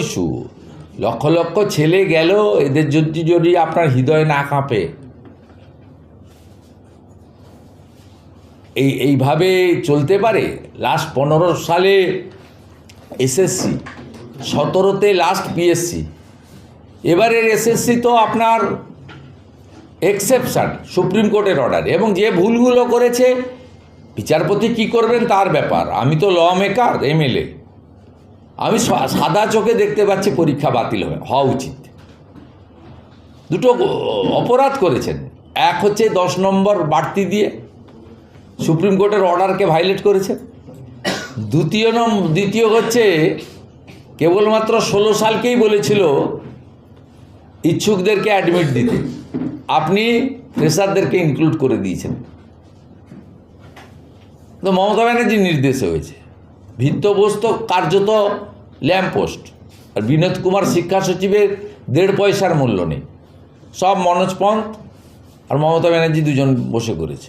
Issue lakh lakh ছেলে গেল, এদের যদি যদি আপনার হৃদয় না কাঁপে। এই, এইভাবে চলতে পারে? লাস্ট পনেরো সালে এসএসসি সতেরোতে লাস্ট পিএসসি এবারের এসএসসি তো আপনার এক্সেপশন সুপ্রিম কোর্টের অর্ডার এবং যে ভুলগুলো করেছে, বিচারপতি কি করবেন তার ব্যাপার। আমি তো ল মেকার এমএলএ আমি সাদা চোখে দেখতে পাচ্ছি পরীক্ষা বাতিল হয়ে- হওয়া উচিত। দুটো অপরাধ করেছেন। এক হচ্ছে দশ নম্বর বাড়তি দিয়ে সুপ্রিম কোর্টের অর্ডারকে ভাইলেট করেছে। দ্বিতীয় নম, দ্বিতীয় হচ্ছে কেবলমাত্র ষোলো সালকেই বলেছিল, ইচ্ছুকদেরকে অ্যাডমিট দিতে। আপনি ফ্রেশারদেরকে ইনক্লুড করে দিয়েছেন। তো মমতা ব্যানার্জির নির্দেশে হয়েছে। ভিত্তবস্ত কার্যত ল্যাম্পপোস্ট। আর বিনোদ কুমার শিক্ষা সচিবের দেড় পয়সার মূল্য নেই। সব মনোজ পন্থ আর মমতা ব্যানার্জি দুজন বসে করেছে।